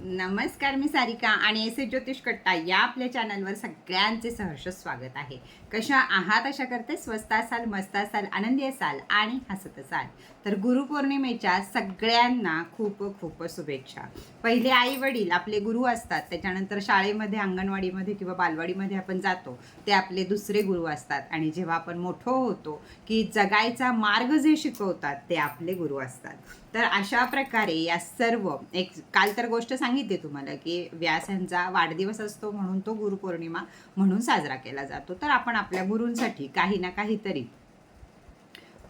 नमस्कार मी सारिका आणि S S ज्योतिष कट्टा या आपल्या चॅनलवर सगळ्यांचे सहर्ष स्वागत आहे. कशा आहात? अशा करते स्वस्त असाल मस्त असाल आनंदी असाल आणि हसत असाल. तर गुरुपौर्णिमेच्या सगळ्यांना खूप खूप शुभेच्छा. पहिले आई वडील आपले गुरु असतात त्याच्यानंतर शाळेमध्ये अंगणवाडीमध्ये किंवा बालवाडीमध्ये आपण जातो ते आपले दुसरे गुरु असतात. आणि जेव्हा आपण मोठं होतो की जगायचा मार्ग जे शिकवतात ते आपले गुरु असतात. तर अशा प्रकारे या सर्व एक काल तर गोष्ट सांगितले तुम्हाला की व्यास यांचा वाढदिवस असतो म्हणून तो गुरुपौर्णिमा म्हणून साजरा केला जातो. तर आपण आपल्या गुरूंसाठी काही ना काहीतरी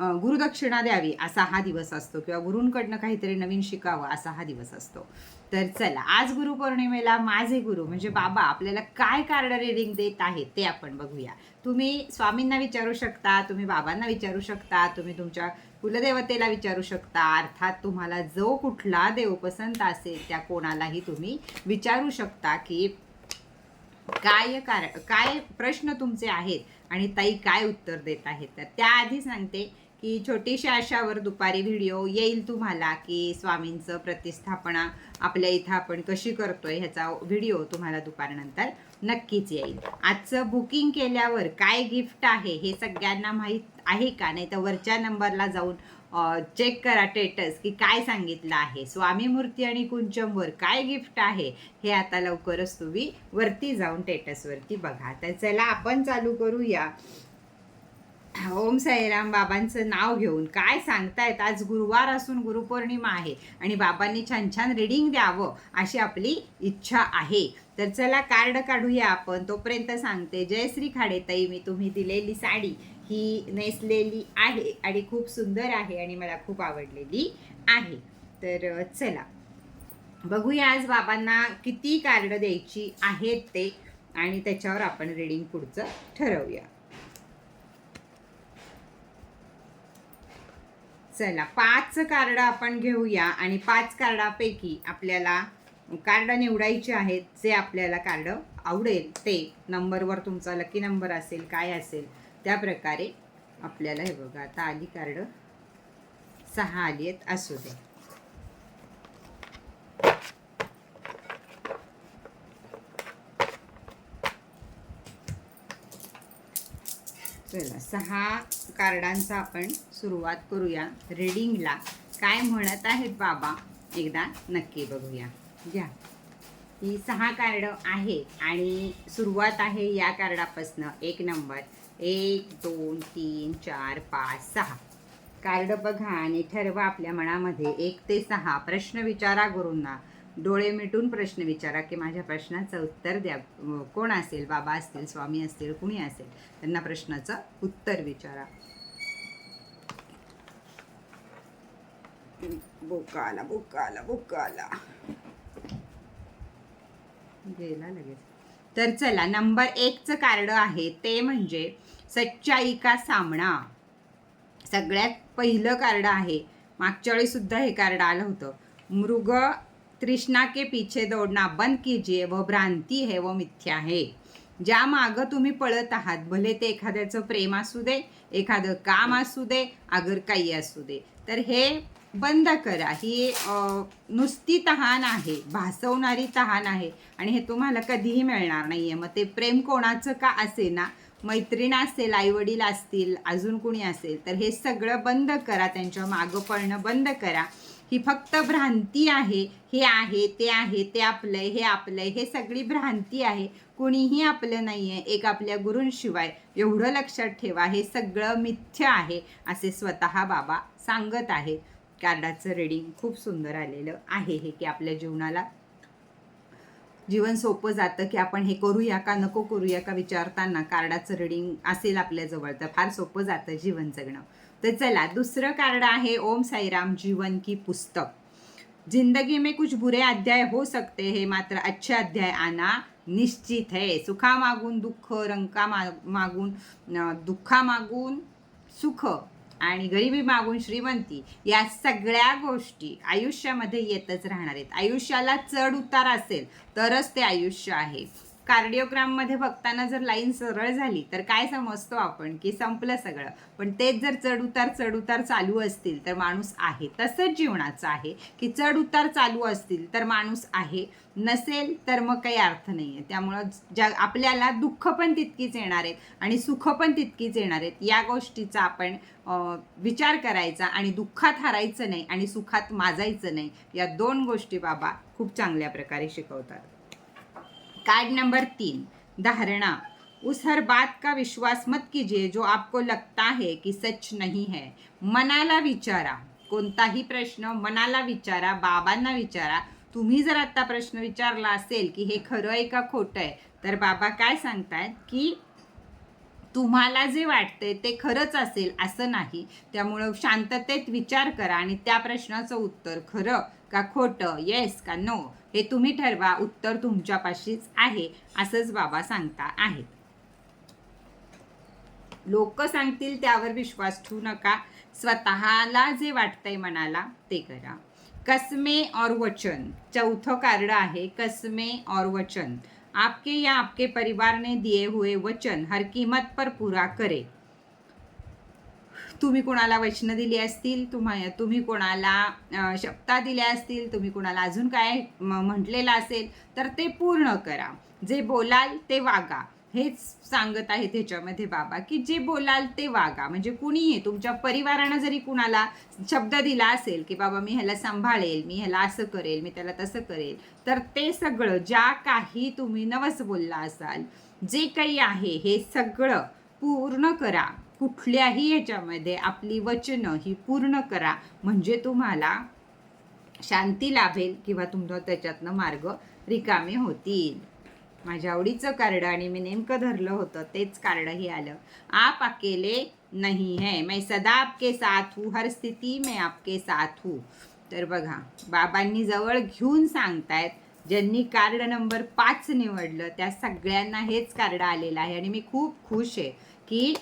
गुरुदक्षिणा द्यावी असा हा दिवस असतो किंवा गुरूंकडनं काहीतरी नवीन शिकावं असा हा दिवस असतो. तर चला आज गुरुपौर्णिमेला माझे गुरु म्हणजे बाबा आपल्याला काय कार्ड रिडिंग देत आहेत ते आपण बघूया. तुम्ही स्वामींना विचारू शकता तुम्ही बाबांना विचारू शकता तुम्ही तुमच्या कुलदेवतेला विचारू शकता अर्थात तुम्हाला जो कुठला देव पसंत असेल त्या कोणालाही तुम्ही विचारू शकता की काय कार काय प्रश्न तुमचे आहेत आणि ताई काय उत्तर देत आहेत. तर त्याआधी सांगते की छोटीशा अशावर दुपारी व्हिडिओ येईल तुम्हाला की स्वामींचं प्रतिस्थापना आपल्या इथं आपण कशी करतोय ह्याचा व्हिडिओ तुम्हाला दुपारनंतर नक्कीच येईल. आजचं बुकिंग केल्यावर काय गिफ्ट आहे हे सगळ्यांना माहीत आहे का? नाही तर वरच्या नंबरला जाऊन चेक करा टेटस की काय सांगितलं आहे. स्वामी मूर्ती आणि कुंचमवर काय गिफ्ट आहे हे आता लवकरच तुम्ही वरती जाऊन टेटसवरती बघा. तर चला आपण चालू करूया. ओम साईराम बाबांचं नाव घेऊन काय सांगतायत? आज गुरुवार असून गुरुपौर्णिमा आहे आणि बाबांनी छान छान रिडिंग द्यावं अशी आपली इच्छा आहे. तर चला कार्ड काढूया आपण. तोपर्यंत सांगते जयश्री खाडेताई मी तुम्ही दिलेली साडी ही नेसलेली आहे आणि खूप सुंदर आहे आणि मला खूप आवडलेली आहे. तर चला. बघूया आज बाबांना किती कार्ड द्यायची आहेत ते आणि त्याच्यावर आपण रिडिंग पुढचं ठरवूया. चला पाच कार्ड आपण घेऊया आणि पाच कार्डापैकी आपल्याला कार्ड निवडायचे आहेत जे आपल्याला कार्ड आवडेल ते नंबरवर तुमचा लकी नंबर असेल काय असेल त्या प्रकारे आपल्याला हे बघा आता आली कार्ड सहा आली आहेत असू दे. चला सहा कार्डांचा आपण सुरुवात करूया. रिडिंगला काय म्हणत आहेत बाबा? एकदा नक्की बघूया. घ्या. ही सहा कार्ड आहे आणि सुरुवात आहे या कार्डापासनं. एक नंबर. एक दोन तीन चार पाच सहा. कार्ड बघा आणि ठरवा आपल्या मनामध्ये. एक ते सहा. प्रश्न विचारा गुरूंना. डोळे मिटून प्रश्न विचारा की माझ्या प्रश्नाचं उत्तर द्या. कोण असेल? बाबा असतील स्वामी असतील कुणी असेल? त्यांना प्रश्नाचं उत्तर विचारा. बोका आला बोका आला बोका आला गेला लगेच. तर चला नंबर एकचं कार्ड आहे ते म्हणजे सच्चाई का सामना. सगळ्यात पहिलं कार्ड आहे. मागच्या वेळी सुद्धा हे कार्ड आलं होतं. मृग तृष्णा के पीछे दौडना बंद कीजिए व भ्रांती है व मिथ्या है। ज्या मागं तुम्ही पळत आहात भले ते एखाद्याचं प्रेम असू दे एखादं काम असू दे अगर काही असू दे. तर हे बंद करा. ही नुसती तहान आहे भासवणारी तहान आहे. आणि हे तुम्हाला कधीही मिळणार नाही आहे मग ते प्रेम कोणाचं का असे ना मैत्रीण असेल आईवडील असतील अजून कुणी असेल तर हे सगळं बंद करा. त्यांच्या मागं पळणं बंद करा. ही फक्त भ्रांती आहे. हे आहे ते आहे ते आपलं हे आपलं हे सगळी भ्रांती आहे. कुणीही आपलं नाही आहे एक आपल्या गुरूंशिवाय. एवढं लक्षात ठेवा हे सगळं मिथ्य आहे असे स्वतः बाबा सांगत आहेत. कार्डाचं रीडिंग खूप सुंदर आलेलं आहे हे की आपल्या जीवनाला जीवन सोपं जातं की आपण हे करूया का नको करूया का विचारताना कार्डाचं रीडिंग असेल आपल्याजवळ तर फार सोपं जातं जीवन जगणं. तर चला दुसरं कार्ड आहे ओम साईराम जीवन की पुस्तक. जिंदगी में कुछ बुरे अध्याय हो सकते हैं मात्र अच्छे अध्याय आना निश्चित है. सुखा मागून दुःख रंका मा मागून दुःखामागून दुःखा मागून सुख आणि गरिबी मागून श्रीमंती या सगळ्या गोष्टी आयुष्यामध्ये येतच राहणार आहेत. आयुष्याला चढ उतार असेल तरच ते आयुष्य आहे. कार्डिओग्राममध्ये बघताना जर लाईन सरळ झाली तर काय समजतो आपण? की संपलं सगळं. पण तेच जर चढउतार चढउतार चालू असतील तर माणूस आहे. तसंच जीवनाचं आहे. की चढउतार चालू असतील तर माणूस आहे. नसेल तर मग काही अर्थ नाही आहे त्यामुळं ज्या आपल्याला दुःख पण तितकीच येणार आहेत आणि सुख पण तितकीच येणार आहेत. या गोष्टीचा आपण विचार करायचा आणि दुःखात हारायचं नाही आणि सुखात माजायचं नाही. या दोन गोष्टी बाबा खूप चांगल्या प्रकारे शिकवतात. कार्ड नंबर तीन धारणा। उस हर बात का विश्वास मत कीजिए जो आपको लगता है कि सच नहीं है। मनाला विचारा कोणताही प्रश्न मनाला विचारा बाबांना विचारा। तुम्ही जर आता प्रश्न विचारला असेल की हे खरं आहे का खोटं आहे तर बाबा काय सांगतायत की तुम्हाला जे वाटतंय ते खरंच असेल असं नाही. त्यामुळं शांततेत विचार करा आणि त्या प्रश्नाचं उत्तर खरं का खोटं येस का नो हे तुम्ही ठरवा उत्तर तुमच्यापाशीच आहे असंच बाबा सांगता आहेत. लोक सांगतील त्यावर विश्वास ठेवू नका स्वतःला जे वाटतंय मनाला ते करा. कसमे और वचन चौथं कार्ड आहे कसमे और वचन. आपके या आपके परिवार ने दिए हुए वचन हर कीमत पर पूरा करे. तुम्ही कोणाला वचनं दिली असतील तुम्हा तुम्ही कोणाला शब्दा शपथा दिल्या असतील तुम्ही कोणाला अजून काय म्हटलेलं असेल तर ते पूर्ण करा. जे बोलाल ते वागा. हेच सांगत आहे त्याच्यामध्ये बाबा की जे बोलाल ते वागा. म्हणजे कुणीही तुमच्या परिवारानं जरी कुणाला शब्द दिला असेल की बाबा मी ह्याला सांभाळेल मी ह्याला असं करेल मी त्याला तसं करेल तर ते सगळं ज्या काही तुम्ही नवस बोलला असाल जे काही आहे हे सगळं पूर्ण करा. कुठल्याही याच्यामध्ये आपली वचनं ही पूर्ण करा म्हणजे तुम्हाला शांती लाभेल किंवा तुमचा त्याच्यातनं मार्ग रिकामे होतील. माझ्या आवडीचं कार्ड आणि मी नेमकं धरलं होतं तेच कार्डही आलं. आप अकेले नाही है मैं सदा आपके साथ हूँ हर स्थिती में आपके साथ हूँ. तर बघा बाबांनी जवळ घेऊन सांगतायत ज्यांनी कार्ड नंबर पाच निवडलं त्या सगळ्यांना हेच कार्ड आलेलं आहे आणि मी खूप खुश आहे की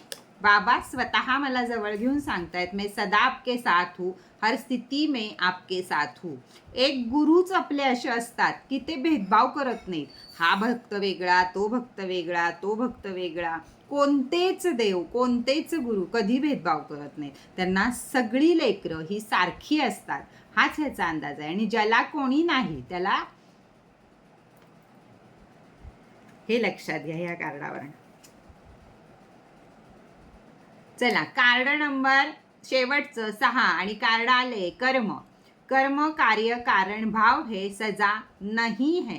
बाबा स्वतः मला जवळ घेऊन सांगतायत मी सदा आपके साथ हूँ हर स्थिती में आपके साथ हूँ. एक गुरुच आपले असे असतात की ते भेदभाव करत नाहीत. हा भक्त वेगळा तो भक्त वेगळा तो भक्त वेगळा. कोणतेच देव कोणतेच गुरु कधी भेदभाव करत नाहीत. त्यांना सगळी लेकरं ही सारखी असतात. हाच ह्याचा अंदाज आहे. आणि ज्याला कोणी नाही त्याला हे लक्षात घ्या या कारणावर चला कार्ड नंबर शेवटचं सहा आणि कार्ड आले कर्म. कर्म कार्य कारण भाव हे सजा नाही है.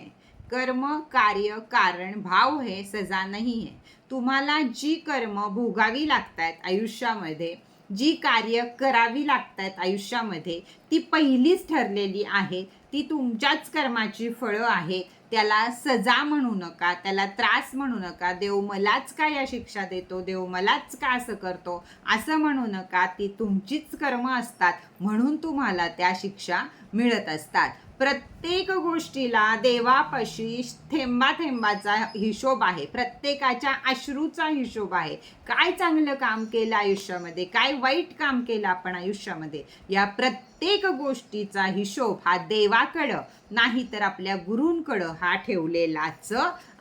कर्म कार्य कारण भाव हे सजा नाही है. तुम्हाला जी कर्म भोगावी लागतात आयुष्यामध्ये जी कार्य करावी लागतात आयुष्यामध्ये ती पहिलीच ठरलेली आहे ती तुमच्याच कर्माची फळं आहे. त्याला सजा म्हणू नका त्याला त्रास म्हणू नका देव मलाच का या शिक्षा देतो देव मलाच का असं करतो असं म्हणू नका ती तुमचीच कर्म असतात म्हणून तुम्हाला त्या शिक्षा मिळत असतात. प्रत्येक गोष्टीला देवापाशी थेंबा थेंबाचा हिशोब आहे. प्रत्येकाच्या अश्रूचा हिशोब आहे. काय चांगलं काम केलं आयुष्यामध्ये? काय वाईट काम केलं आपण आयुष्यामध्ये? या प्रत्येक गोष्टीचा हिशोब हा देवाकडं नाही तर आपल्या गुरूंकडं हा ठेवलेलाच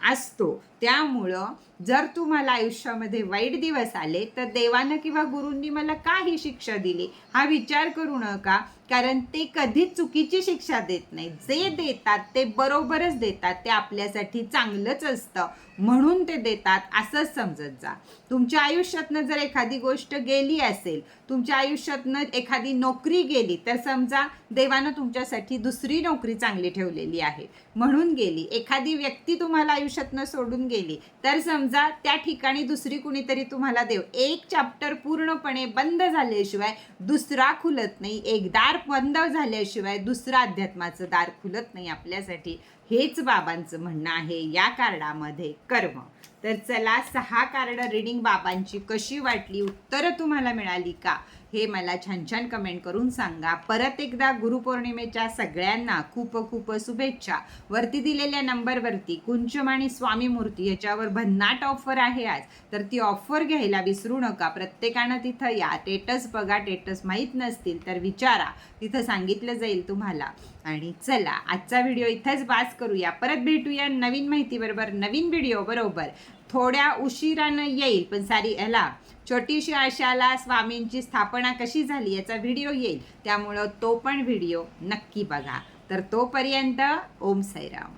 असतो. त्यामुळं जर तुम्हाला आयुष्यामध्ये वाईट दिवस आले तर देवानं किंवा गुरूंनी मला का ही शिक्षा दिली हा विचार करू नका कारण ते कधीच चुकीची शिक्षा देत नाही जे देतात ते बरोबरच देतात. ते आपल्यासाठी चांगलंच असतं म्हणून ते देतात असंच समजत जा. तुमच्या आयुष्यातनं जर एखादी गोष्ट गेली असेल तुमच्या आयुष्यातनं एखादी नोकरी गेली तर समजा देवानं तुमच्यासाठी दुसरी नोकरी चांगली ठेवलेली आहे. म्हणून गेली. एखादी व्यक्ती तुम्हाला आयुष्यातनं सोडून गेली तर समजा त्या ठिकाणी दुसरी कुणीतरी तुम्हाला देव. एक चॅप्टर पूर्णपणे बंद झाल्याशिवाय दुसरा खुलत नाही. एक दार बंद झाल्याशिवाय दुसरा अध्यात्माचं दार खुलत नाही आपल्यासाठी. हेच बाबांचं म्हणणं आहे. या कार्डामध्ये कर्म. तर चला सहा कार्ड रिडिंग बाबांची कशी वाटली? उत्तरं तुम्हाला मिळाली का? हे मला छान छान कमेंट करून सांगा. परत एकदा गुरुपौर्णिमेच्या सगळ्यांना खूप खूप शुभेच्छा. वरती दिलेल्या नंबरवरती कुंचम आणि स्वामी मूर्ती याच्यावर भन्नाट ऑफर आहे आज. तर ती ऑफर घ्यायला विसरू नका. प्रत्येकानं तिथं या. टेटस बघा. टेटस माहीत नसतील तर विचारा. तिथं सांगितलं जाईल तुम्हाला. आणि चला आजचा व्हिडिओ इथंच बास करूया. परत भेटूया नवीन माहितीबरोबर नवीन व्हिडिओ बरोबर. थोड्या उशिरानं येईल पण सारी ह्याला छोटीशी आशाला स्वामींची स्थापना कशी झाली याचा व्हिडिओ येईल. त्यामुळं तो पण व्हिडिओ नक्की बघा. तर तोपर्यंत ओम साईराम.